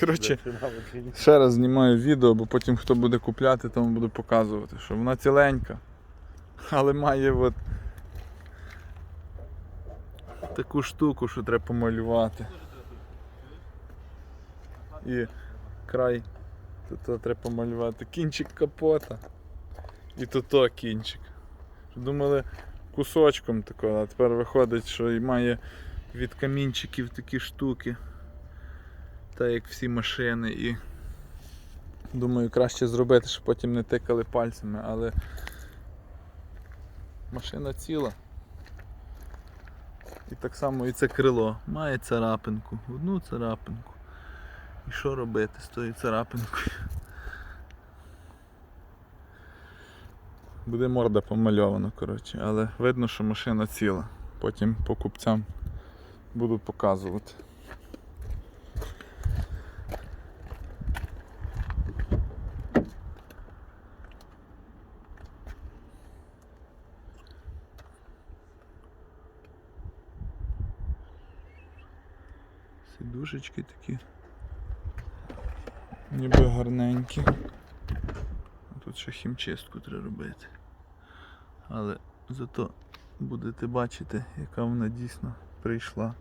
Коротше, ще раз знімаю відео, бо потім хто буде купляти, тому буду показувати, що вона ціленька, але має от таку штуку, що треба помалювати. І край тут треба помалювати. Кінчик капота. І тут кінчик. Думали кусочком такого, а тепер виходить, що і має від камінчиків такі штуки. Так як всі машини і думаю краще зробити, щоб потім не тикали пальцями, але машина ціла. І так само і це крило. Має царапинку, одну царапинку. І що робити з тою царапинкою? Буде морда помальована, коротше, але видно, що машина ціла. Потім покупцям буду показувати. Сидушечки такі. Ніби гарненькі. Тут ще хімчистку треба робити. Але зато будете бачити, яка вона дійсно прийшла